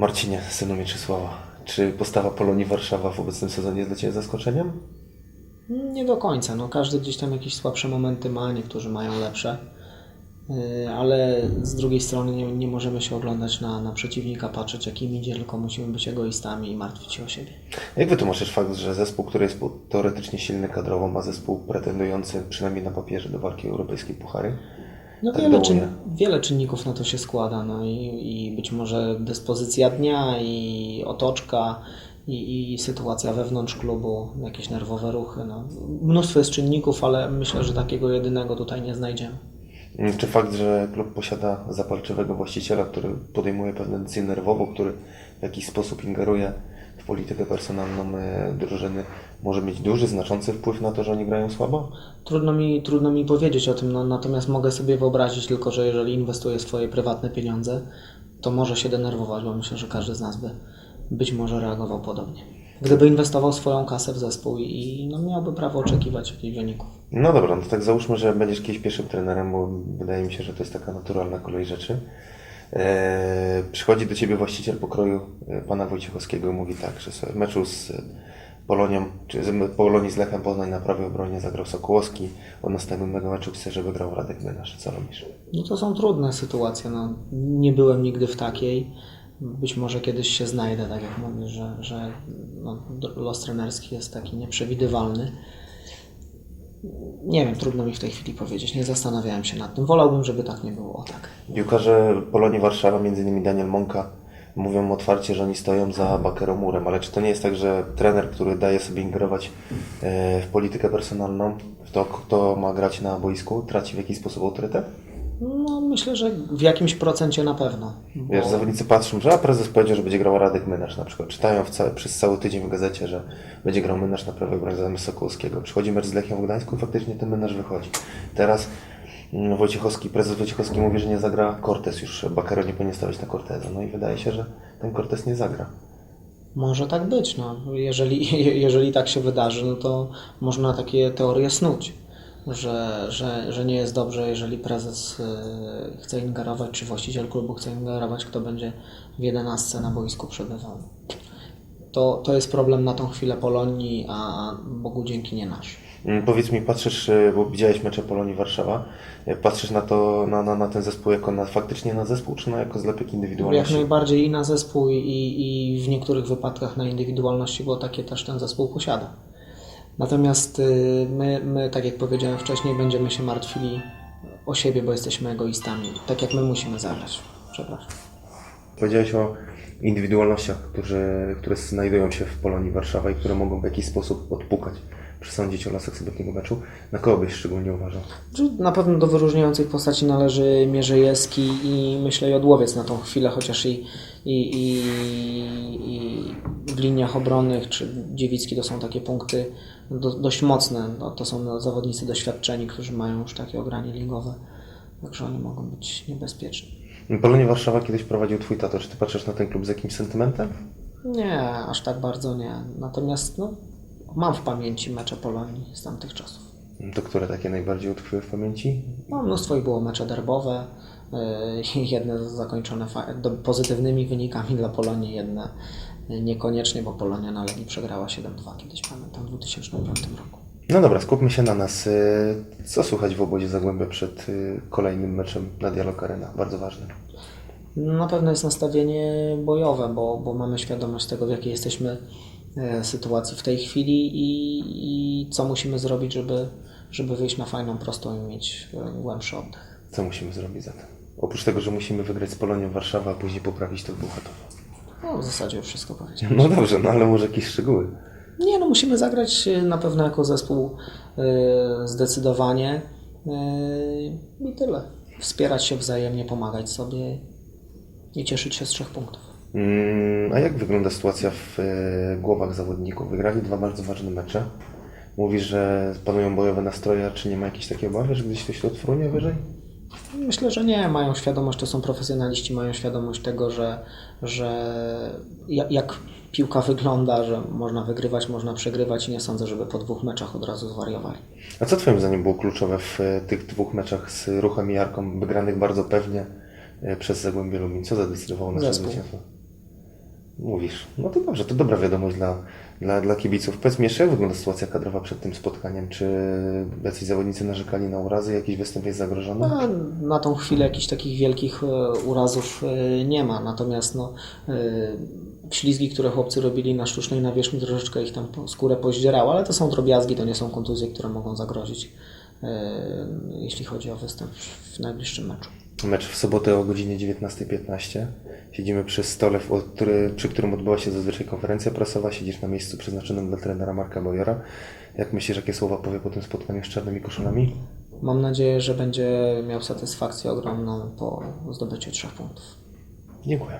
Marcinie, synu Mieczysława, czy postawa Polonii Warszawa w obecnym sezonie jest dla Ciebie zaskoczeniem? Nie do końca. No, każdy gdzieś tam jakieś słabsze momenty ma, niektórzy mają lepsze. Yy, Ale z drugiej strony nie, nie możemy się oglądać na, na przeciwnika, patrzeć jakim idzie, tylko musimy być egoistami i martwić się o siebie. Jak wytłumaczysz fakt, że zespół, który jest teoretycznie silny kadrowo, ma zespół pretendujący przynajmniej na papierze do walki europejskiej puchary? No Tak wiele, czyn, wiele czynników na to się składa. No i, i być może dyspozycja dnia, i otoczka, i, i sytuacja wewnątrz klubu, jakieś nerwowe ruchy. No. Mnóstwo jest czynników, ale myślę, że takiego jedynego tutaj nie znajdziemy. Mm, Czy fakt, że klub posiada zapalczywego właściciela, który podejmuje pewne decyzje nerwowo, który w jakiś sposób ingeruje w politykę personalną e, drużyny, może mieć duży, znaczący wpływ na to, że oni grają słabo? Trudno mi, trudno mi powiedzieć o tym, no, natomiast mogę sobie wyobrazić tylko, że jeżeli inwestuje swoje prywatne pieniądze, to może się denerwować, bo myślę, że każdy z nas by być może reagował podobnie. Gdyby inwestował swoją kasę w zespół i no, miałby prawo oczekiwać jakichś wyników. No dobra, no to tak załóżmy, że będziesz kiedyś pierwszym trenerem, bo wydaje mi się, że to jest taka naturalna kolej rzeczy. Eee, przychodzi do ciebie właściciel pokroju e, pana Wojciechowskiego i mówi tak, że w meczu z e, Polonią, czy z Polonii z Lechem Poznań na prawej obronie zagrał Sokołowski, od następnego meczu chce, żeby grał Radek Mynasz. Co robisz? No to są trudne sytuacje. No, nie byłem nigdy w takiej. Być może kiedyś się znajdę, tak jak mówisz, że, że no, los trenerski jest taki nieprzewidywalny. Nie wiem, trudno mi w tej chwili powiedzieć. Nie zastanawiałem się nad tym. Wolałbym, żeby tak nie było. O tak. Piłkarze Polonii Warszawa, innymi Daniel Monka, mówią otwarcie, że oni stoją za Bakeromurem, ale czy to nie jest tak, że trener, który daje sobie ingerować e, w politykę personalną, w to, kto ma grać na boisku, traci w jakiś sposób autorytet? No, myślę, że w jakimś procencie na pewno. Bo Wiesz, zawodnicy patrzą, że a prezes powiedział, że będzie grał Radek Mynasz na przykład. Czytają przez cały tydzień w gazecie, że będzie grał Mynasz na prawej obronie zamiast Sokołowskiego. Przychodzi mecz z Lechią w Gdańsku i faktycznie ten Mynasz wychodzi. Teraz mm, Wojciechowski, prezes Wojciechowski mówi, że nie zagra Cortez już. Bakero nie powinien stawiać na Corteza. No i wydaje się, że ten Cortez nie zagra. Może tak być. No. Jeżeli, jeżeli tak się wydarzy, no to można takie teorie snuć, że, że, że nie jest dobrze, jeżeli prezes y, chce ingerować, czy właściciel klubu chce ingerować, kto będzie w jedenastce na boisku przebywał. To, to jest problem na tą chwilę Polonii, a Bogu dzięki nie nasz. Mm, Powiedz mi, patrzysz, y, bo widziałeś mecze Polonii Warszawa, y, patrzysz na to, na, na, na ten zespół jako na, faktycznie na zespół, czy na jako zlepek Jak indywidualności? najbardziej i na zespół, i, i w niektórych wypadkach na indywidualności, bo takie też ten zespół posiada. Natomiast y, my, my, tak jak powiedziałem wcześniej, będziemy się martwili o siebie, bo jesteśmy egoistami. Tak jak my musimy zagrać. Przepraszam. Powiedziałeś o indywidualnościach, którzy, które znajdują się w Polonii Warszawa i które mogą w jakiś sposób odpukać, przesądzić o losach sobotniego meczu. Na kogo byś szczególnie uważał? Na pewno do wyróżniających postaci należy Mierzejewski i myślę Jodłowiec na tą chwilę, chociaż i, i, i, i w liniach obronnych, czy Dziewicki to są takie punkty do, dość mocne. No, to są zawodnicy doświadczeni, którzy mają już takie ogranie ligowe, także oni mogą być niebezpieczni. Polonię Warszawa kiedyś prowadził Twój tato. Czy Ty patrzysz na ten klub z jakimś sentymentem? Nie, aż tak bardzo nie. Natomiast no, mam w pamięci mecze Polonii z tamtych czasów. To które takie najbardziej utkwiły w pamięci? No, mnóstwo ich było mecze derbowe, yy, jedne zakończone pozytywnymi wynikami dla Polonii, jedne niekoniecznie, bo Polonia na Legii przegrała 7-2 kiedyś, pamiętam, w 2005 roku. No dobra, skupmy się na nas. Y, Co słychać w obozie Zagłębia przed y, kolejnym meczem na Dialog Arena? Bardzo ważnym. Na pewno jest nastawienie bojowe, bo, bo mamy świadomość tego, w jakiej jesteśmy sytuacji w tej chwili i, i co musimy zrobić, żeby, żeby wyjść na fajną, prostą i mieć e, głębszy oddech. Co musimy zrobić zatem? Oprócz tego, że musimy wygrać z Polonią Warszawa, a później poprawić to Buchatowo. No, w zasadzie już wszystko powiedziałem. No dobrze, no ale może jakieś szczegóły. Nie, no musimy zagrać e, na pewno jako zespół e, zdecydowanie e, i tyle. Wspierać się wzajemnie, pomagać sobie i cieszyć się z trzech punktów. Mm, A jak wygląda sytuacja w e, głowach zawodników? Wygrali dwa bardzo ważne mecze. Mówisz, że panują bojowe nastroje, czy nie ma jakiejś takiej obawy, że gdzieś to się odfrunie wyżej? Myślę, że nie. Mają świadomość, to są profesjonaliści, mają świadomość tego, że, że jak, piłka wygląda, że można wygrywać, można przegrywać i nie sądzę, żeby po dwóch meczach od razu zwariowali. A co Twoim zdaniem było kluczowe w e, tych dwóch meczach z Ruchem i Jarką, wygranych bardzo pewnie e, przez Zagłębie Lubin? Co zadecydowało Zespół. zwycięstwo? Mówisz. No to dobrze, to dobra wiadomość dla, dla, dla kibiców. Powiedz mi jeszcze, jak wygląda sytuacja kadrowa przed tym spotkaniem? Czy jacyś zawodnicy narzekali na urazy? Jakiś występ jest zagrożony? No, na tą chwilę jakichś takich wielkich e, urazów e, nie ma, natomiast no, e, ślizgi, które chłopcy robili na sztucznej nawierzchni, troszeczkę ich tam skórę pozdzierało, ale to są drobiazgi, to nie są kontuzje, które mogą zagrozić, jeśli chodzi o występ w najbliższym meczu. Mecz w sobotę o godzinie 19.15. Siedzimy przy stole, przy którym odbyła się zazwyczaj konferencja prasowa. Siedzisz na miejscu przeznaczonym dla trenera Marka Bojora. Jak myślisz, jakie słowa powie po tym spotkaniu z czarnymi koszulami? Mam nadzieję, że będzie miał satysfakcję ogromną po zdobyciu trzech punktów. Dziękuję.